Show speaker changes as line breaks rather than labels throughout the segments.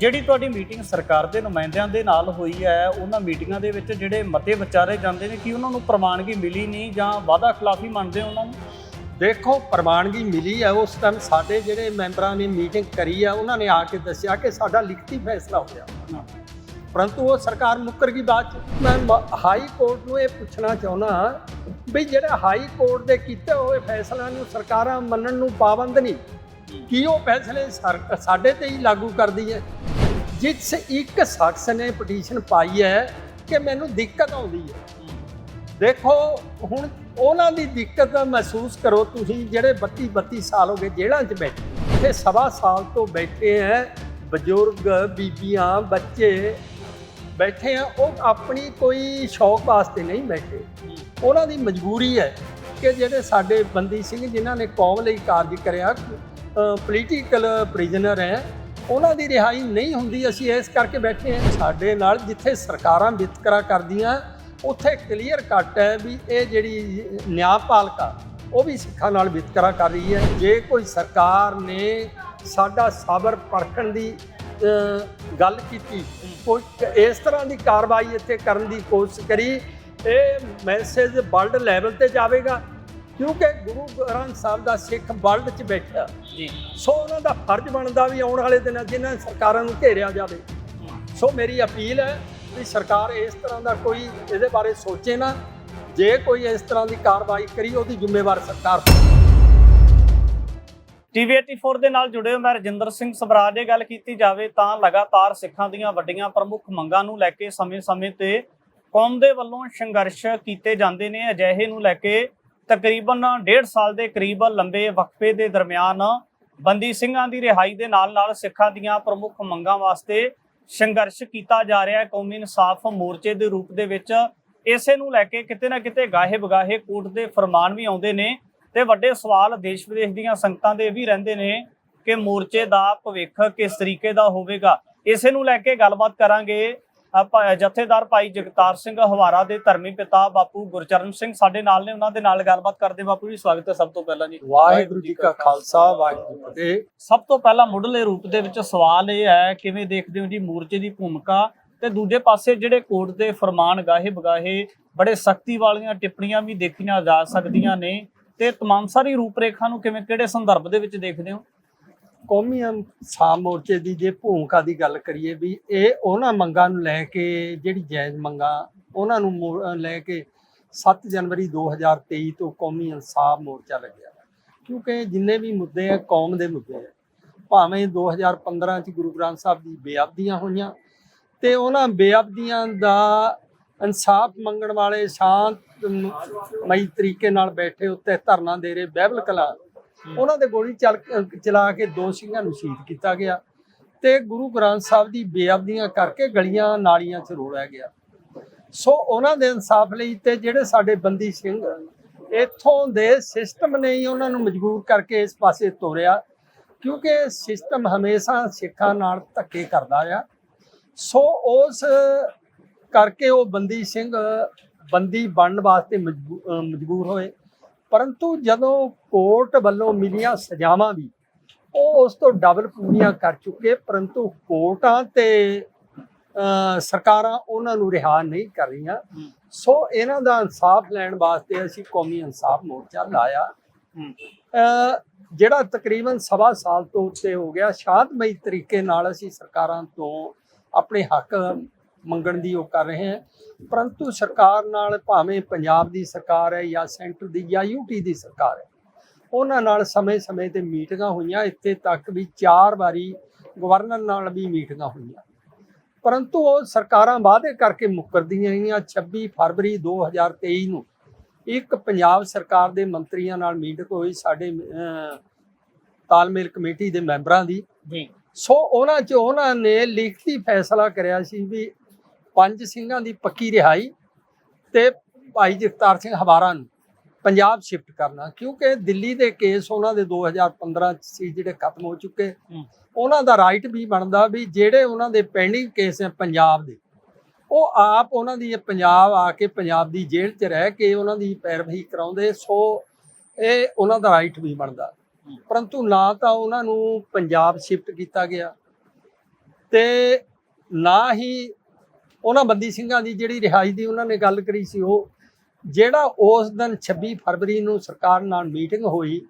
ਜਿਹੜੀ ਤੁਹਾਡੀ ਮੀਟਿੰਗ ਸਰਕਾਰ ਦੇ ਨੁਮਾਇੰਦਿਆਂ ਦੇ ਨਾਲ ਹੋਈ ਹੈ ਉਹਨਾਂ ਮੀਟਿੰਗਾਂ ਦੇ ਵਿੱਚ ਜਿਹੜੇ ਮਤੇ ਵਿਚਾਰੇ ਜਾਂਦੇ ਨੇ ਕਿ ਉਹਨਾਂ ਨੂੰ ਪ੍ਰਮਾਣਗੀ ਮਿਲੀ ਨਹੀਂ ਜਾਂ ਵਾਅਦਾ ਖਿਲਾਫੀ ਮੰਨਦੇ ਉਹਨਾਂ ਨੂੰ?
ਦੇਖੋ ਪ੍ਰਵਾਨਗੀ ਮਿਲੀ ਹੈ ਉਸ ਟਾਈਮ ਸਾਡੇ ਜਿਹੜੇ ਮੈਂਬਰਾਂ ਨੇ ਮੀਟਿੰਗ ਕਰੀ ਆ ਉਹਨਾਂ ਨੇ ਆ ਕੇ ਦੱਸਿਆ ਕਿ ਸਾਡਾ ਲਿਖਤੀ ਫੈਸਲਾ ਹੋ ਗਿਆ। ਪਰੰਤੂ ਉਹ ਸਰਕਾਰ ਮੁੱਕਰ ਗਈ ਬਾਅਦ ਚ। ਮੈਂ ਮ- ਹਾਈ ਕੋਰਟ ਨੂੰ ਇਹ ਪੁੱਛਣਾ ਚਾਹੁੰਦਾ ਵੀ ਜਿਹੜਾ ਹਾਈ ਕੋਰਟ ਦੇ ਕੀਤੇ ਹੋਏ ਫੈਸਲਿਆਂ ਨੂੰ ਸਰਕਾਰਾਂ ਮੰਨਣ ਨੂੰ ਪਾਬੰਦ ਨਹੀਂ ਕੀ ਉਹ ਫੈਸਲੇ ਸਰ- ਸਾਡੇ ਤੇ ਹੀ ਲਾਗੂ ਕਰਦੀ ਹੈ? ਜਿਸ ਇੱਕ ਸ਼ਖਸ ਨੇ ਪਟੀਸ਼ਨ ਪਾਈ ਹੈ ਕਿ ਮੈਨੂੰ ਦਿੱਕਤ ਆਉਂਦੀ ਹੈ। ਦੇਖੋ, ਹੁਣ ਉਹਨਾਂ ਦੀ ਦਿੱਕਤ ਮਹਿਸੂਸ ਕਰੋ ਤੁਸੀਂ ਜਿਹੜੇ 32 32 ਸਾਲ ਹੋ ਗਏ ਜੇਲ੍ਹਾਂ 'ਚ ਬੈਠੇ ਇੱਥੇ ਸਵਾ ਸਾਲ ਤੋਂ ਬੈਠੇ ਹੈ, ਬਜ਼ੁਰਗ, ਬੀਬੀਆਂ, ਬੱਚੇ ਬੈਠੇ ਆ, ਉਹ ਆਪਣੀ ਕੋਈ ਸ਼ੌਕ ਵਾਸਤੇ ਨਹੀਂ ਬੈਠੇ। ਉਹਨਾਂ ਦੀ ਮਜਬੂਰੀ ਹੈ ਕਿ ਜਿਹੜੇ ਸਾਡੇ ਬੰਦੀ ਸਿੰਘ ਜਿਨ੍ਹਾਂ ਨੇ ਕੌਮ ਲਈ ਕਾਰਜ ਕਰਿਆ ਪੋਲੀਟੀਕਲ ਪ੍ਰਿਜ਼ਨਰ ਹੈ। ਉਹਨਾਂ ਦੀ ਰਿਹਾਈ ਨਹੀਂ ਹੁੰਦੀ, ਅਸੀਂ ਇਸ ਕਰਕੇ ਬੈਠੇ ਹਾਂ। ਸਾਡੇ ਨਾਲ ਜਿੱਥੇ ਸਰਕਾਰਾਂ ਵਿਤਕਰਾ ਕਰਦੀਆਂ, ਉੱਥੇ ਕਲੀਅਰ ਕੱਟ ਹੈ ਵੀ ਇਹ ਜਿਹੜੀ ਨਿਆਂਪਾਲਕਾ, ਉਹ ਵੀ ਸਿੱਖਾਂ ਨਾਲ ਵਿਤਕਰਾ ਕਰ ਰਹੀ ਹੈ। ਜੇ ਕੋਈ ਸਰਕਾਰ ਨੇ ਸਾਡਾ ਸਬਰ ਪਰਖਣ ਦੀ ਗੱਲ ਕੀਤੀ, ਕੋਈ ਇਸ ਤਰ੍ਹਾਂ ਦੀ ਕਾਰਵਾਈ ਇੱਥੇ ਕਰਨ ਦੀ ਕੋਸ਼ਿਸ਼ ਕਰੀ, ਇਹ ਮੈਸੇਜ ਵਰਲਡ ਲੈਵਲ ਤੇ ਜਾਵੇਗਾ। ਕਿਉਂਕਿ ਗੁਰੂ ਗ੍ਰੰਥ ਸਾਹਿਬ ਦਾ ਸਿੱਖ ਵਰਲਡ 'ਚ ਬੈਠਾ
ਜੀ।
ਸੋ ਉਹਨਾਂ ਦਾ ਫਰਜ਼ ਬਣਦਾ ਵੀ ਆਉਣ ਵਾਲੇ ਦਿਨਾਂ 'ਚ ਇਹਨਾਂ ਸਰਕਾਰਾਂ ਨੂੰ ਘੇਰਿਆ ਜਾਵੇ। ਸੋ ਮੇਰੀ ਅਪੀਲ ਹੈ ਵੀ ਸਰਕਾਰ ਇਸ ਤਰ੍ਹਾਂ ਦਾ ਕੋਈ ਇਹਦੇ ਬਾਰੇ ਸੋਚੇ ਨਾ। ਜੇ ਕੋਈ ਇਸ ਤਰ੍ਹਾਂ ਦੀ ਕਾਰਵਾਈ ਕਰੀ ਉਹਦੀ ਜ਼ਿੰਮੇਵਾਰ ਸਰਕਾਰ
ਟੀਵੀ 84 ਦੇ ਨਾਲ ਜੁੜੇ ਹੋ ਮੈਂ ਰਜਿੰਦਰ ਸਿੰਘ ਸਬਰਾਜ ਜੇ ਗੱਲ ਕੀਤੀ ਜਾਵੇ ਤਾਂ ਲਗਾਤਾਰ ਸਿੱਖਾਂ ਦੀਆਂ ਵੱਡੀਆਂ ਪ੍ਰਮੁੱਖ ਮੰਗਾਂ ਨੂੰ ਲੈ ਕੇ ਸਮੇਂ-ਸਮੇਂ ਤੇ ਕੌਮ ਦੇ ਵੱਲੋਂ ਸੰਘਰਸ਼ ਕੀਤੇ ਜਾਂਦੇ ਨੇ। ਅਜਿਹੇ ਨੂੰ ਲੈ ਕੇ ਤਕਰੀਬਨ 1.5 ਸਾਲ ਦੇ ਕਰੀਬ ਲੰਬੇ ਵਕਫੇ ਦੇ ਦਰਮਿਆਨ ਬੰਦੀ ਸਿੰਘਾਂ ਦੀ ਰਿਹਾਈ ਦੇ ਨਾਲ-ਨਾਲ ਸਿੱਖਾਂ ਦੀਆਂ ਪ੍ਰਮੁੱਖ ਮੰਗਾਂ ਵਾਸਤੇ ਸੰਘਰਸ਼ ਕੀਤਾ ਜਾ ਰਿਹਾ ਹੈ। ਕੌਮੀ ਇਨਸਾਫ ਮੋਰਚੇ ਦੇ ਰੂਪ ਦੇ ਵਿੱਚ ਇਸੇ ਨੂੰ ਲੈ ਕੇ ਕਿਤੇ ਨਾ ਕਿਤੇ ਗਾਹੇ ਬਗਾਹੇ ਕੋਰਟ ਦੇ ਫਰਮਾਨ ਵੀ ਆਉਂਦੇ ਨੇ ਤੇ ਵੱਡੇ ਸਵਾਲ ਦੇਸ਼ ਵਿਦੇਸ਼ ਦੀਆਂ ਸੰਗਤਾਂ ਦੇ ਇਹ ਵੀ ਰਹਿੰਦੇ ਨੇ ਕਿ ਮੋਰਚੇ ਦਾ ਭਵਿੱਖ ਕਿਸ ਤਰੀਕੇ ਦਾ ਹੋਵੇਗਾ। ਇਸੇ ਨੂੰ ਲੈ ਕੇ ਗੱਲਬਾਤ ਕਰਾਂਗੇ ਜਥੇਦਾਰ ਭਾਈ ਜਗਤਾਰ ਸਿੰਘ ਹਵਾਰਾ ਦੇ ਧਰਮੀ ਪਿਤਾ ਬਾਪੂ ਗੁਰਚਰਨ ਸਿੰਘ ਸਾਡੇ ਨਾਲ ਨੇ ਉਹਨਾਂ ਦੇ ਨਾਲ ਗੱਲਬਾਤ ਕਰਦੇ ਬਾਪੂ ਜੀ ਸਵਾਗਤ ਹੈ ਸਭ ਤੋਂ ਪਹਿਲਾਂ ਜੀ।
ਵਾਹਿਗੁਰੂ ਜੀ ਕਾ ਖਾਲਸਾ ਵਾਹਿਗੁਰੂ ਜੀ ਫਤਿਹ।
ਸਭ ਤੋਂ ਪਹਿਲਾਂ ਮੁੱਢਲੇ ਰੂਪ ਦੇ ਵਿੱਚ ਸਵਾਲ ਇਹ ਹੈ ਕਿਵੇਂ ਦੇਖਦੇ ਹੋ ਜੀ ਮੋਰਚੇ ਦੀ ਭੂਮਿਕਾ? ਤੇ ਦੂਜੇ ਪਾਸੇ ਜਿਹੜੇ ਕੋਰਟ ਦੇ ਫਰਮਾਨ ਗਾਹੇ ਬਗਾਹੇ ਬੜੇ ਸਖਤੀ ਵਾਲੀਆਂ ਟਿੱਪਣੀਆਂ ਵੀ ਦੇਖੀਆਂ ਜਾ ਸਕਦੀਆਂ ਨੇ। ਤੇ ਤਮਾਮ ਸਾਰੀ ਰੂਪਰੇਖਾ ਨੂੰ ਕਿਵੇਂ ਕਿਹੜੇ ਸੰਦਰਭ ਦੇ ਵਿੱਚ ਦੇਖਦੇ ਹੋ?
ਕੌਮੀ ਇਨਸਾਫ ਮੋਰਚੇ ਦੀ ਜੇ ਭੂਮਿਕਾ ਦੀ ਗੱਲ ਕਰੀਏ ਵੀ ਇਹ ਉਹਨਾਂ ਮੰਗਾਂ ਨੂੰ ਲੈ ਕੇ ਜਿਹੜੀ ਜਾਇਜ਼ ਮੰਗਾਂ ਉਹਨਾਂ ਨੂੰ ਮੋ- ਲੈ ਕੇ 7 ਜਨਵਰੀ 2023 ਤੋਂ ਕੌਮੀ ਇਨਸਾਫ ਮੋਰਚਾ ਲੱਗਿਆ। ਕਿਉਂਕਿ ਜਿੰਨੇ ਵੀ ਮੁੱਦੇ ਆ, ਕੌਮ ਦੇ ਮੁੱਦੇ ਆ। ਭਾਵੇਂ 2015 ਚ ਗੁਰੂ ਗ੍ਰੰਥ ਸਾਹਿਬ ਦੀ ਬੇਅਬਦੀਆਂ ਹੋਈਆਂ ਤੇ ਉਹਨਾਂ ਬੇਅਬਦੀਆਂ ਦਾ ਇਨਸਾਫ ਮੰਗਣ ਵਾਲੇ ਸ਼ਾਂਤ ਮਈ ਤਰੀਕੇ ਨਾਲ ਬੈਠੇ ਉੱਤੇ ਧਰਨਾ ਦੇ ਰਹੇ ਬਹਿਬਲ ਕਲਾ ਉਹਨਾਂ ਦੇ ਗੋਲੀ ਚੱਲ ਚਲਾ ਕੇ ਦੋ ਸਿੰਘਾਂ ਨੂੰ ਸ਼ਹੀਦ ਕੀਤਾ ਗਿਆ ਤੇ ਗੁਰੂ ਗ੍ਰੰਥ ਸਾਹਿਬ ਦੀ ਬੇਅਬਦੀਆਂ ਕਰਕੇ ਗਲੀਆਂ ਨਾਲੀਆਂ 'ਚ ਰੋਲਿਆ ਗਿਆ। ਸੋ ਉਹਨਾਂ ਦੇ ਇਨਸਾਫ ਲਈ ਤੇ ਜਿਹੜੇ ਸਾਡੇ ਬੰਦੀ ਸਿੰਘ ਇੱਥੋਂ ਦੇ ਸਿਸਟਮ ਨੇ ਹੀ ਉਹਨਾਂ ਨੂੰ ਮਜਬੂਰ ਕਰਕੇ ਇਸ ਪਾਸੇ ਤੋਰਿਆ, ਕਿਉਂਕਿ ਸਿਸਟਮ ਹਮੇਸ਼ਾ ਸਿੱਖਾਂ ਨਾਲ ਧੱਕੇ ਕਰਦਾ ਆ। ਸੋ ਉਸ ਕਰਕੇ ਉਹ ਬੰਦੀ ਸਿੰਘ ਬੰਦੀ ਬਣਨ ਵਾਸਤੇ ਮਜਬੂ- ਮਜਬੂਰ ਹੋਏ। ਪਰੰਤੂ ਜਦੋਂ ਕੋਰਟ ਵੱਲੋਂ ਮਿਲੀਆਂ ਸਜ਼ਾਵਾਂ ਵੀ ਉਹ ਉਸ ਤੋਂ ਡਬਲ ਪੂਰੀਆਂ ਕਰ ਚੁੱਕੇ ਪਰੰਤੂ ਕੋਰਟਾਂ ਤੇ ਸਰਕਾਰਾਂ ਉਹਨਾਂ ਨੂੰ ਰਿਹਾ ਨਹੀਂ ਕਰ ਰਹੀਆਂ। ਸੋ ਇਹਨਾਂ ਦਾ ਇਨਸਾਫ ਲੈਣ ਵਾਸਤੇ ਅਸੀਂ ਕੌਮੀ ਇਨਸਾਫ ਮੋਰਚਾ ਲਾਇਆ। ਜਿਹੜਾ ਤਕਰੀਬਨ ਸਵਾ ਸਾਲ ਤੋਂ ਉੱਤੇ ਹੋ ਗਿਆ ਸ਼ਾਂਤਮਈ ਤਰੀਕੇ ਨਾਲ ਅਸੀਂ ਸਰਕਾਰਾਂ ਤੋਂ ਆਪਣੇ ਹੱਕ ਮੰਗਣ ਦੀ ਉਹ ਕਰ ਰਹੇ ਹਾਂ। ਪਰੰਤੂ ਸਰਕਾਰ ਨਾਲ ਭਾਵੇਂ ਪੰਜਾਬ ਦੀ ਸਰਕਾਰ ਹੈ ਜਾਂ ਸੈਂਟਰ ਦੀ ਜਾਂ ਯੂਟੀ ਦੀ ਸਰਕਾਰ ਹੈ ਉਹਨਾਂ ਨਾਲ ਸਮੇਂ-ਸਮੇਂ ਤੇ ਮੀਟਿੰਗਾਂ ਹੋਈਆਂ। ਇੱਥੇ ਤੱਕ ਵੀ ਚਾਰ ਵਾਰੀ ਗਵਰਨਰ ਨਾਲ ਵੀ ਮੀਟਿੰਗਾਂ ਹੋਈਆਂ। ਪਰੰਤੂ ਉਹ ਸਰਕਾਰਾਂ ਵਾਅਦੇ ਕਰਕੇ ਮੁੱਕਰਦੀਆਂ ਰਹੀਆਂ। 26 ਫਰਵਰੀ 2023 ਨੂੰ ਇੱਕ ਪੰਜਾਬ ਸਰਕਾਰ ਦੇ ਮੰਤਰੀਆਂ ਨਾਲ ਮੀਟਿੰਗ ਹੋਈ ਸਾਡੇ ਤਾਲਮੇਲ ਕਮੇਟੀ ਦੇ ਮੈਂਬਰਾਂ ਦੀ।
ਜੀ।
ਸੋ ਉਹਨਾਂ 'ਚ ਉਹਨਾਂ ਨੇ ਲਿਖਤੀ ਫੈਸਲਾ ਕਰਿਆ ਸੀ ਵੀ ਪੰਜ ਸਿੰਘਾਂ ਦੀ ਪੱਕੀ ਰਿਹਾਈ ਤੇ ਭਾਈ ਜਗਤਾਰ ਸਿੰਘ ਹਵਾਰਾ ਨੂੰ ਪੰਜਾਬ ਸ਼ਿਫਟ ਕਰਨਾ ਕਿਉਂਕਿ ਦਿੱਲੀ ਦੇ ਕੇਸ ਉਹਨਾਂ ਦੇ 2015 ਚ ਸੀ ਜਿਹੜੇ ਖਤਮ ਹੋ ਚੁੱਕੇ। ਉਹਨਾਂ ਦਾ ਰਾਈਟ ਵੀ ਬਣਦਾ ਵੀ ਜਿਹੜੇ ਉਹਨਾਂ ਦੇ ਪੈਂਡਿੰਗ ਕੇਸ ਹੈ ਪੰਜਾਬ ਦੇ ਉਹ ਆਪ ਉਹਨਾਂ ਦੀ ਪੰਜਾਬ ਆ ਕੇ ਪੰਜਾਬ ਦੀ ਜੇਲ੍ਹ 'ਚ ਰਹਿ ਕੇ ਉਹਨਾਂ ਦੀ ਪੈਰਵੀ ਕਰਾਉਂਦੇ ਸੋ ਇਹ ਉਹਨਾਂ ਦਾ ਰਾਈਟ ਵੀ ਬਣਦਾ। ਪਰੰਤੂ ਨਾ ਤਾਂ ਉਹਨਾਂ ਨੂੰ ਪੰਜਾਬ ਸ਼ਿਫਟ ਕੀਤਾ ਗਿਆ ਤੇ ਨਾ ਹੀ ਉਹਨਾਂ ਬੰਦੀ ਸਿੰਘਾਂ ਦੀ ਜਿਹੜੀ ਰਿਹਾਈ ਦੀ ਉਹਨਾਂ ਨੇ ਗੱਲ ਕਰੀ ਸੀ ਉਹ ਜਿਹੜਾ ਉਸ ਦਿਨ 26 ਫਰਵਰੀ ਨੂੰ ਸਰਕਾਰ ਨਾਲ ਮੀਟਿੰਗ ਹੋਈ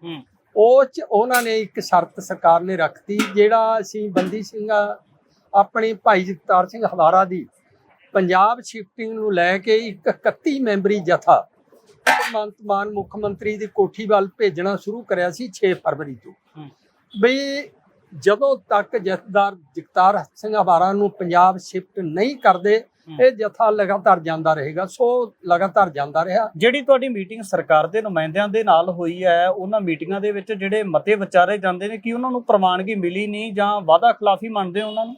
ਉਹ ਚ ਉਹਨਾਂ ਨੇ ਇੱਕ ਸ਼ਰਤ ਸਰਕਾਰ ਨੇ ਰੱਖਤੀ ਜਿਹੜਾ ਅਸੀਂ ਬੰਦੀ ਸਿੰਘਾਂ ਆਪਣੇ ਭਾਈ ਜਗਤਾਰ ਸਿੰਘ ਹਵਾਰਾ ਦੀ ਪੰਜਾਬ ਸ਼ਿਫਟਿੰਗ ਨੂੰ ਲੈ ਕੇ ਇੱਕ 31 ਮੈਂਬਰੀ ਜਥਾ ਭਗਵੰਤ ਮਾਨ ਮੁੱਖ ਮੰਤਰੀ ਦੀ ਕੋਠੀ ਵੱਲ ਭੇਜਣਾ ਸ਼ੁਰੂ ਕਰਿਆ ਸੀ 6 ਫਰਵਰੀ ਤੋਂ। ਬਈ ਜਦੋਂ ਤੱਕ ਜਥੇਦਾਰ ਜਗਤਾਰ ਸਿੰਘ ਹਵਾਰਾ ਨੂੰ ਪੰਜਾਬ ਸ਼ਿਫਟ ਨਹੀਂ ਕਰਦੇ। ਇਹ ਜਥਾ ਲਗਾਤਾਰ ਜਾਂਦਾ ਰਹੇਗਾ ਸੋ ਲਗਾਤਾਰ ਜਾਂਦਾ ਰਿਹਾ
ਜਿਹੜੀ ਤੁਹਾਡੀ ਮੀਟਿੰਗ ਸਰਕਾਰ ਦੇ ਨੁਮਾਇੰਦਿਆਂ ਦੇ ਨਾਲ ਹੋਈ ਹੈ ਉਹਨਾਂ ਮੀਟਿੰਗਾਂ ਦੇ ਵਿੱਚ ਜਿਹੜੇ ਮਤੇ ਵਿਚਾਰੇ ਜਾਂਦੇ ਨੇ ਕਿ ਉਹਨਾਂ ਨੂੰ ਪ੍ਰਵਾਨਗੀ ਮਿਲੀ ਨਹੀਂ ਜਾਂ ਵਾਅਦਾ ਖਿਲਾਫੀ ਮੰਨਦੇ ਉਹਨਾਂ ਨੂੰ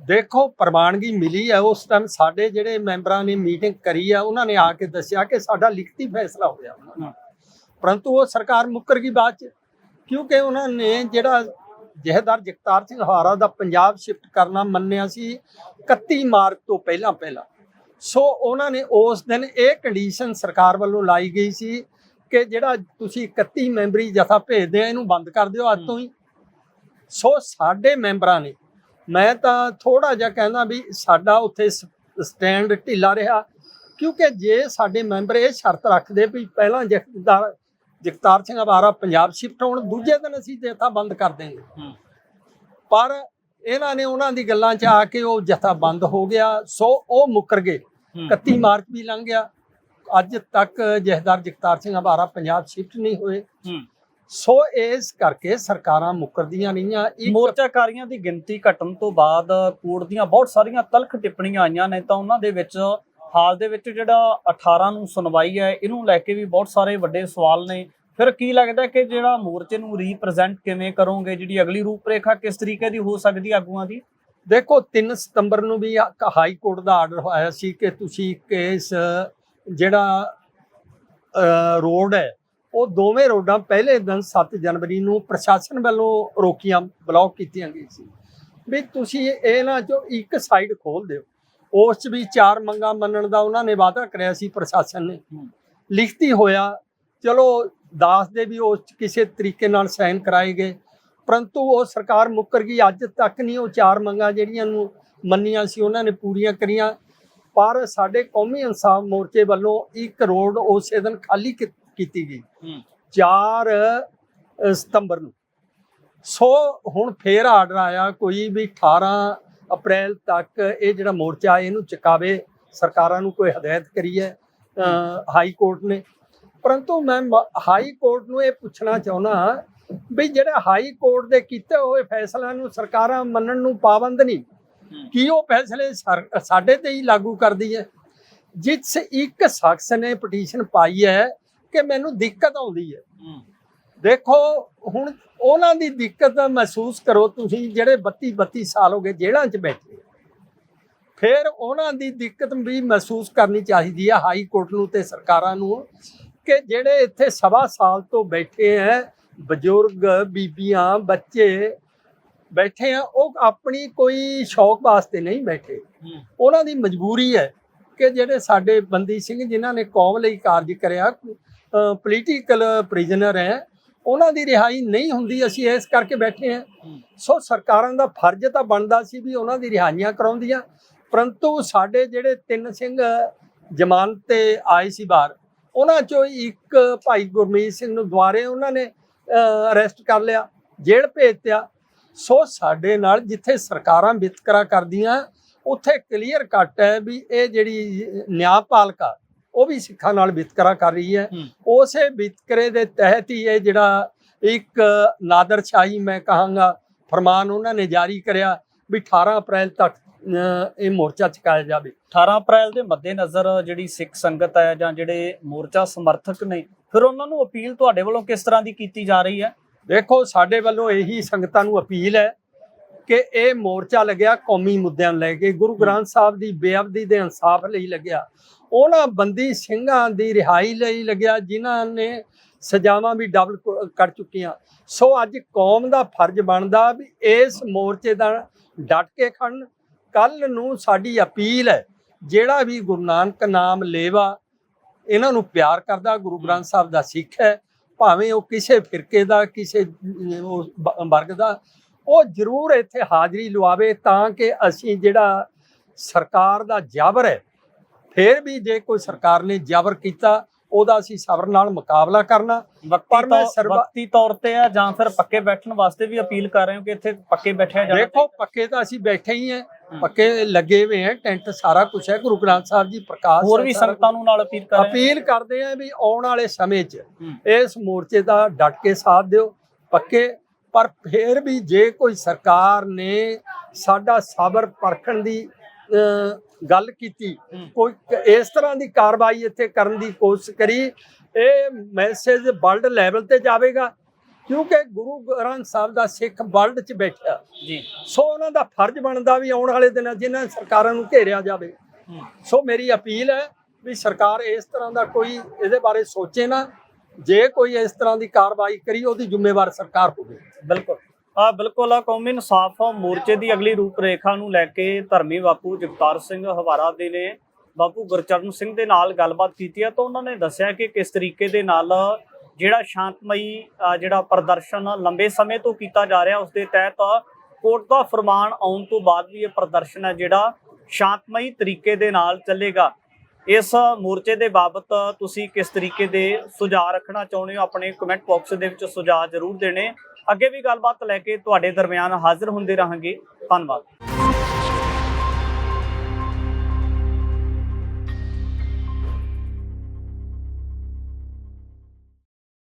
ਦੇਖੋ ਪ੍ਰਵਾਨਗੀ ਮਿਲੀ ਹੈ ਉਸ ਟਾਈਮ ਸਾਡੇ ਜਿਹੜੇ ਮੈਂਬਰਾਂ ਨੇ ਮੀਟਿੰਗ ਕਰੀ ਹੈ ਉਹਨਾਂ ਨੇ ਆ ਕੇ ਦੱਸਿਆ ਕਿ ਸਾਡਾ ਲਿਖਤੀ ਫੈਸਲਾ ਹੋਇਆ। ਪਰੰਤੂ ਉਹ ਸਰਕਾਰ ਮੁੱਕਰ ਗਈ ਬਾਅਦ ਚ ਕਿਉਂਕਿ ਉਹਨਾਂ ਨੇ ਜਿਹੜਾ ਜਹੇਦਾਰ ਜਗਤਾਰ ਸਿੰਘ ਹਾਰਾ ਦਾ ਪੰਜਾਬ ਸ਼ਿਫਟ ਕਰਨਾ ਮੰਨਿਆ ਸੀ 31 ਮਾਰਚ ਤੋਂ ਪਹਿਲਾਂ ਪਹਿਲਾਂ। ਸੋ ਉਹਨਾਂ ਨੇ ਉਸ ਦਿਨ ਇਹ ਕੰਡੀਸ਼ਨ ਸਰਕਾਰ ਵੱਲੋਂ ਲਾਈ ਗਈ ਸੀ ਕਿ ਜਿਹੜਾ ਤੁਸੀਂ 31 ਮੈਂਬਰੀ ਜਥਾ ਭੇਜਦੇ ਆ, ਇਹਨੂੰ ਬੰਦ ਕਰ ਦਿਓ ਅੱਜ ਤੋਂ ਹੀ। ਸੋ ਸਾਡੇ ਮੈਂਬਰਾਂ ਨੇ, ਮੈਂ ਤਾਂ ਥੋੜਾ ਜਿਹਾ ਕਹਿੰਦਾ ਵੀ ਸਾਡਾ ਉੱਥੇ ਸ- ਸਟੈਂਡ ਢਿੱਲਾ ਰਿਹਾ, ਕਿਉਂਕਿ ਜੇ ਸਾਡੇ ਮੈਂਬਰ ਇਹ ਸ਼ਰਤ ਰੱਖਦੇ ਵੀ ਪਹਿਲਾਂ ਜਥੇਦਾਰ ਜਗਤਾਰ ਸਿੰਘ ਹਵਾਰਾ ਪੰਜਾਬ ਸ਼ਿਫਟ ਹੋਣ ਦੂਜੇ ਦਿਨ ਅਸੀਂ ਜਥਾ ਬੰਦ ਕਰ ਦੇਂਗੇ। ਪਰ ਇਹਨਾਂ ਨੇ ਉਹਨਾਂ ਦੀ ਗੱਲਾਂ 'ਚ ਆ ਕੇ ਉਹ ਜਥਾ ਬੰਦ ਹੋ ਗਿਆ ਸੋ ਉਹ ਮੁੱਕਰ ਗਏ। 31 ਮਾਰਚ ਵੀ ਲੰਘ ਗਿਆ। ਅੱਜ ਤੱਕ ਜਥੇਦਾਰ ਜਗਤਾਰ ਸਿੰਘ ਹਵਾਰਾ ਪੰਜਾਬ ਸ਼ਿਫਟ ਨਹੀਂ ਹੋਏ। ਸੋ ਇਸ ਕਰਕੇ ਸਰਕਾਰਾਂ ਮੁੱਕਰਦੀਆਂ ਰਹੀਆਂ। ਇੱਕ
ਮੋਰਚਾਕਾਰੀਆਂ ਦੀ ਗਿਣਤੀ ਘਟਣ ਤੋਂ ਬਾਅਦ ਕੋਰਟ ਦੀਆਂ ਬਹੁਤ ਸਾਰੀਆਂ ਤਲਖ ਟਿੱਪਣੀਆਂ ਆਈਆਂ ਨੇ ਤਾਂ ਉਹਨਾਂ ਦੇ ਵਿੱਚ ਹਾਲ ਦੇ ਵਿੱਚ ਜਿਹੜਾ 18 ਨੂੰ ਸੁਣਵਾਈ ਹੈ, ਇਹਨੂੰ ਲੈ ਕੇ ਵੀ ਬਹੁਤ ਸਾਰੇ ਵੱਡੇ ਸਵਾਲ ਨੇ। ਫਿਰ ਕੀ ਲੱਗਦਾ ਕਿ ਜਿਹੜਾ ਮੋਰਚੇ ਨੂੰ ਰੀਪ੍ਰੈਜ਼ੈਂਟ ਕਿਵੇਂ ਕਰੋਗੇ? ਜਿਹੜੀ ਅਗਲੀ ਰੂਪਰੇਖਾ ਕਿਸ ਤਰੀਕੇ ਦੀ ਹੋ ਸਕਦੀ ਆਗੂਆਂ ਦੀ?
ਦੇਖੋ 3 ਸਤੰਬਰ ਨੂੰ ਵੀ ਹਾਈ ਕੋਰਟ ਦਾ ਆਰਡਰ ਆਇਆ ਸੀ ਕਿ ਤੁਸੀਂ ਕੇਸ, ਜਿਹੜਾ ਰੋਡ ਹੈ, ਉਹ ਦੋਵੇਂ ਰੋਡਾਂ ਪਹਿਲੇ ਦਿਨ 7 ਜਨਵਰੀ ਨੂੰ ਪ੍ਰਸ਼ਾਸਨ ਵੱਲੋਂ ਰੋਕੀਆਂ ਬਲੌਕ ਕੀਤੀਆਂ ਗਈ ਸੀ। ਵੀ ਤੁਸੀਂ ਇਹਨਾਂ ਚੋਂ ਇੱਕ ਸਾਈਡ ਖੋਲ ਦਿਓ। ਉਸ 'ਚ ਵੀ ਚਾਰ ਮੰਗਾਂ ਮੰਨਣ ਦਾ ਉਹਨਾਂ ਨੇ ਵਾਅਦਾ ਕਰਿਆ ਸੀ ਪ੍ਰਸ਼ਾਸਨ ਨੇ। ਲਿਖਤੀ ਹੋਇਆ ਚਲੋ ਦਾਸ ਦੇ ਵੀ ਉਸ 'ਚ ਕਿਸੇ ਤਰੀਕੇ ਨਾਲ ਸਾਈਨ ਕਰਾਏ ਗਏ ਪਰੰਤੂ ਉਹ ਸਰਕਾਰ ਮੁੱਕਰ ਗਈ ਅੱਜ ਤੱਕ ਨਹੀਂ ਉਹ ਚਾਰ ਮੰਗਾਂ ਜਿਹੜੀਆਂ ਨੂੰ ਮੰਨੀਆਂ ਸੀ ਉਹਨਾਂ ਨੇ ਪੂਰੀਆਂ ਕਰੀਆਂ ਪਰ ਸਾਡੇ ਕੌਮੀ ਇਨਸਾਫ ਮੋਰਚੇ ਵੱਲੋਂ ਇੱਕ ਰੋਡ ਉਸੇ ਦਿਨ ਖਾਲੀ ਕੀਤੀ ਗਈ। 4 ਅ, ਸਤੰਬਰ ਨੂੰ। ਸੋ ਹੁਣ ਫੇਰ ਆਰਡਰ ਆਇਆ ਕੋਈ ਵੀ 18 ਅਪ੍ਰੈਲ ਤੱਕ ਇਹ ਜਿਹੜਾ ਮੋਰਚਾ ਇਹਨੂੰ ਚੁਕਾਵੇ ਸਰਕਾਰਾਂ ਨੂੰ ਕੋਈ ਹਦਾਇਤ ਕਰੀ ਹੈ ਹਾਈ ਕੋਰਟ ਨੇ। ਪਰੰਤੂ ਮੈਂ ਹਾਈ ਕੋਰਟ ਨੂੰ ਇਹ ਪੁੱਛਣਾ ਚਾਹੁੰਦਾ ਵੀ ਜਿਹੜੇ ਹਾਈ ਕੋਰਟ ਦੇ ਕੀਤੇ ਹੋਏ ਫੈਸਲਿਆਂ ਨੂੰ ਸਰਕਾਰਾਂ ਮੰਨਣ ਨੂੰ ਪਾਬੰਦ ਨਹੀਂ ਕੀ ਉਹ ਫੈਸਲੇ ਸਾਡੇ ਤੇ ਹੀ ਲਾਗੂ ਕਰਦੀ ਹੈ? ਜਿਸ ਇੱਕ ਸ਼ਖਸ ਨੇ ਪਟੀਸ਼ਨ ਪਾਈ ਹੈ ਕਿ ਮੈਨੂੰ ਦਿੱਕਤ ਆਉਂਦੀ ਹੈ। ਦੇਖੋ ਹੁਣ ਉਹਨਾਂ ਦੀ ਦਿੱਕਤ ਮਹਿਸੂਸ ਕਰੋ ਤੁਸੀਂ ਜਿਹੜੇ 32 32 ਸਾਲ ਹੋ ਗਏ ਜੇਲ੍ਹਾਂ 'ਚ ਬੈਠੇ ਫਿਰ ਉਹਨਾਂ ਦੀ ਦਿੱਕਤ ਵੀ ਮਹਿਸੂਸ ਕਰਨੀ ਚਾਹੀਦੀ ਹੈ ਹਾਈ ਕੋਰਟ ਨੂੰ ਤੇ ਸਰਕਾਰਾਂ ਨੂੰ ਕਿ ਜਿਹੜੇ ਇੱਥੇ ਸਵਾ ਸਾਲ ਤੋਂ ਬੈਠੇ ਹੈ ਬਜ਼ੁਰਗ ਬੀਬੀਆਂ ਬੱਚੇ ਬੈਠੇ ਆ ਉਹ ਆਪਣੀ ਕੋਈ ਸ਼ੌਕ ਵਾਸਤੇ ਨਹੀਂ ਬੈਠੇ। ਉਹਨਾਂ ਦੀ ਮਜਬੂਰੀ ਹੈ ਕਿ ਜਿਹੜੇ ਸਾਡੇ ਬੰਦੀ ਸਿੰਘ ਜਿਨ੍ਹਾਂ ਨੇ ਕੌਮ ਲਈ ਕਾਰਜ ਕਰਿਆ ਪੋਲੀਟੀਕਲ ਪ੍ਰਿਜ਼ਨਰ ਹੈ ਉਹਨਾਂ ਦੀ ਰਿਹਾਈ ਨਹੀਂ ਹੁੰਦੀ, ਅਸੀਂ ਇਸ ਕਰਕੇ ਬੈਠੇ ਹਾਂ। ਸੋ ਸਰਕਾਰਾਂ ਦਾ ਫਰਜ਼ ਤਾਂ ਬਣਦਾ ਸੀ ਵੀ ਉਹਨਾਂ ਦੀ ਰਿਹਾਈਆਂ ਕਰਾਉਂਦੀਆਂ, ਪਰੰਤੂ ਸਾਡੇ ਜਿਹੜੇ ਤਿੰਨ ਸਿੰਘ ਜ਼ਮਾਨਤ ਤੇ ਆਏ ਸੀ ਬਾਹਰ, ਉਹਨਾਂ ਚੋਂ ਇੱਕ ਭਾਈ ਗੁਰਮੀਤ ਸਿੰਘ ਨੂੰ ਦੁਆਰੇ ਉਹਨਾਂ ਨੇ ਅਰੈਸਟ ਕਰ ਲਿਆ, ਜੇਲ੍ਹ ਭੇਜਤਿਆ ਸੋ ਸਾਡੇ ਨਾਲ ਜਿੱਥੇ ਸਰਕਾਰਾਂ ਵਿਤਕਰਾ ਕਰਦੀਆਂ, ਉੱਥੇ ਕਲੀਅਰ ਕੱਟ ਹੈ ਵੀ ਇਹ ਜਿਹੜੀ ਨਿਆਂਪਾਲਕਾ ਉਹ ਵੀ ਸਿੱਖਾਂ ਨਾਲ ਵਿਤਕਰਾ ਕਰ ਰਹੀ ਹੈ। ਉਸੇ ਵਿਤਕਰੇ ਦੇ ਤਹਿਤ ਹੀ ਇਹ ਜਿਹੜਾ ਇੱਕ ਨਾਦਰਸ਼ਾਹੀ ਮੈਂ ਕਹਾਂਗਾ ਫਰਮਾਨ ਉਹਨਾਂ ਨੇ ਜਾਰੀ ਕਰਿਆ ਵੀ 18 ਅਪ੍ਰੈਲ ਤੱਕ ਇਹ ਮੋਰਚਾ ਚੁਕਾਇਆ ਜਾਵੇ।
18 ਅਪ੍ਰੈਲ ਦੇ ਮੱਦੇਨਜ਼ਰ ਜਿਹੜੀ ਸਿੱਖ ਸੰਗਤ ਹੈ ਜਾਂ ਜਿਹੜੇ ਮੋਰਚਾ ਸਮਰਥਕ ਨੇ ਫਿਰ ਉਹਨਾਂ ਨੂੰ ਅਪੀਲ ਤੁਹਾਡੇ ਵੱਲੋਂ ਕਿਸ ਤਰ੍ਹਾਂ ਦੀ ਕੀਤੀ ਜਾ ਰਹੀ ਹੈ?
ਦੇਖੋ ਸਾਡੇ ਵੱਲੋਂ ਇਹੀ ਸੰਗਤਾਂ ਨੂੰ ਅਪੀਲ ਹੈ ਕਿ ਇਹ ਮੋਰਚਾ ਲੱਗਿਆ ਕੌਮੀ ਮੁੱਦਿਆਂ ਨੂੰ ਲੈ ਕੇ। ਗੁਰੂ ਗ੍ਰੰਥ ਸਾਹਿਬ ਦੀ ਬੇਅਬਦੀ ਦੇ ਇਨਸਾਫ ਲਈ ਲੱਗਿਆ। ਉਹਨਾਂ ਬੰਦੀ ਸਿੰਘਾਂ ਦੀ ਰਿਹਾਈ ਲਈ ਲੱਗਿਆ ਜਿਨ੍ਹਾਂ ਨੇ ਸਜ਼ਾਵਾਂ ਵੀ ਡਬਲ ਕਰ ਚੁੱਕੀਆਂ। ਸੋ ਅੱਜ ਕੌਮ ਦਾ ਫਰਜ਼ ਬਣਦਾ ਵੀ ਇਸ ਮੋਰਚੇ ਦਾ ਡਟ ਕੇ ਖੜਨ। ਕੱਲ ਨੂੰ ਸਾਡੀ ਅਪੀਲ ਹੈ ਜਿਹੜਾ ਵੀ ਗੁਰੂ ਨਾਨਕ ਨਾਮ ਲੇਵਾ ਇਹਨਾਂ ਨੂੰ ਪਿਆਰ ਕਰਦਾ ਗੁਰੂ ਗ੍ਰੰਥ ਸਾਹਿਬ ਦਾ ਸਿੱਖ ਹੈ ਭਾਵੇਂ ਉਹ ਕਿਸੇ ਫਿਰਕੇ ਦਾ ਕਿਸੇ ਵਰਗ ਦਾ ਉਹ ਜ਼ਰੂਰ ਇੱਥੇ ਹਾਜ਼ਰੀ ਲਵਾਵੇ ਤਾਂ ਕਿ ਅਸੀਂ ਜਿਹੜਾ ਸਰਕਾਰ ਦਾ ਜ਼ਬਰ ਹੈ ਫਿਰ ਵੀ ਜੇ ਕੋਈ ਸਰਕਾਰ ਨੇ ਜ਼ਬਰ ਕੀਤਾ ਉਹਦਾ ਅਸੀਂ ਸਬਰ ਨਾਲ ਮੁਕਾਬਲਾ ਕਰਨਾ। ਪਰ ਮੈਂ
ਤੌਰ
ਸਰਵਾ-
ਵਕਤੀ ਤੌਰ ਤੇ ਆ ਜਾਂ ਫਿਰ ਪੱਕੇ ਬੈਠਣ ਵਾਸਤੇ ਵੀ ਅਪੀਲ ਕਰ ਰਹੇ ਹੋ ਕਿ ਇੱਥੇ ਪੱਕੇ ਬੈਠਿਆ ਜਾਵੇ?
ਦੇਖੋ ਪੱਕੇ ਤਾਂ ਅਸੀਂ ਬੈਠੇ ਹੀ ਹਾਂ। ਪੱਕੇ ਲੱਗੇ ਹੋਏ ਹੈ ਟੈਂਟ ਸਾਰਾ ਕੁਝ ਹੈ ਗੁਰੂ ਗ੍ਰੰਥ ਸਾਹਿਬ ਜੀ ਪ੍ਰਕਾਸ਼
ਹੋਰ ਵੀ ਸੰਗਤਾਂ ਨੂੰ ਨਾਲ ਅਪੀਲ ਕਰ ਰਹੇ
ਅਪੀਲ ਕਰਦੇ ਆ ਵੀ ਆਉਣ ਵਾਲੇ ਸਮੇਂ 'ਚ। ਇਸ ਮੋਰਚੇ ਦਾ ਡਟ ਕੇ ਸਾਥ ਦਿਓ ਪੱਕੇ। ਪਰ ਫਿਰ ਵੀ ਜੇ ਕੋਈ ਸਰਕਾਰ ਨੇ ਸਾਡਾ ਸਬਰ ਪਰਖਣ ਦੀ ਗੱਲ ਕੀਤੀ। ਕੋਈ ਇਸ ਤਰ੍ਹਾਂ ਦੀ ਕਾਰਵਾਈ ਇੱਥੇ ਕਰਨ ਦੀ ਕੋਸ਼ਿਸ਼ ਕਰੀ। ਇਹ ਮੈਸੇਜ ਵਰਲਡ ਲੈਵਲ ਤੇ ਜਾਵੇਗਾ ਕਿਉਂਕਿ ਗੁਰੂ ਗ੍ਰੰਥ ਸਾਹਿਬ ਦਾ ਸਿੱਖ ਵਰਲਡ 'ਚ ਬੈਠਾ
ਜੀ।
ਸੋ ਉਹਨਾਂ ਦਾ ਫਰਜ਼ ਬਣਦਾ ਵੀ ਆਉਣ ਵਾਲੇ ਦਿਨਾਂ ਇਹਨਾਂ ਸਰਕਾਰਾਂ ਨੂੰ ਘੇਰਿਆ ਜਾਵੇ। ਸੋ ਮੇਰੀ ਅਪੀਲ ਹੈ ਵੀ ਸਰਕਾਰ ਇਸ ਤਰ੍ਹਾਂ ਦਾ ਕੋਈ ਇਹਦੇ ਬਾਰੇ ਸੋਚੇ ਨਾ। ਜੇ ਕੋਈ ਇਸ ਤਰ੍ਹਾਂ ਦੀ ਕਾਰਵਾਈ ਕਰੀ ਉਹਦੀ ਜ਼ਿੰਮੇਵਾਰ ਸਰਕਾਰ ਹੋਵੇ।
ਬਿਲਕੁਲ। ਆ ਬਿਲਕੁਲ ਆ ਕੌਮੀ ਇਨਸਾਫ ਮੋਰਚੇ ਦੀ ਅਗਲੀ ਰੂਪਰੇਖਾ ਨੂੰ ਲੈ ਕੇ ਧਰਮੀ ਬਾਪੂ ਜਗਤਾਰ ਸਿੰਘ ਹਵਾਰਾ ਦੇ ਨੇ ਬਾਪੂ ਗੁਰਚਰਨ ਸਿੰਘ ਦੇ ਨਾਲ ਗੱਲਬਾਤ ਕੀਤੀ ਹੈ ਤਾਂ ਉਹਨਾਂ ਨੇ ਦੱਸਿਆ ਕਿ ਕਿਸ ਤਰੀਕੇ ਦੇ ਨਾਲ ਜਿਹੜਾ ਸ਼ਾਂਤਮਈ ਜਿਹੜਾ ਪ੍ਰਦਰਸ਼ਨ ਲੰਬੇ ਸਮੇਂ ਤੋਂ ਕੀਤਾ ਜਾ ਰਿਹਾ ਉਸ ਦੇ ਤਹਿਤ ਕੋਰਟ ਦਾ ਫਰਮਾਨ ਆਉਣ ਤੋਂ ਬਾਅਦ ਵੀ ਇਹ ਪ੍ਰਦਰਸ਼ਨ ਹੈ ਜਿਹੜਾ ਸ਼ਾਂਤਮਈ ਤਰੀਕੇ ਦੇ ਨਾਲ ਚੱਲੇਗਾ। ਇਸ ਮੋਰਚੇ ਦੇ ਬਾਬਤ ਤੁਸੀਂ ਕਿਸ ਤਰੀਕੇ ਦੇ ਸੁਝਾਅ ਰੱਖਣਾ ਚਾਹੁੰਦੇ ਹੋ? ਆਪਣੇ ਕਮੈਂਟ ਬਾਕਸ ਦੇ ਵਿੱਚ ਸੁਝਾਅ ਜ਼ਰੂਰ ਦੇਣੇ। ਅੱਗੇ ਵੀ ਗੱਲਬਾਤ ਲੈ ਕੇ ਤੁਹਾਡੇ ਦਰਮਿਆਨ ਹਾਜ਼ਰ ਹੁੰਦੇ ਰਹਾਂਗੇ। ਧੰਨਵਾਦ।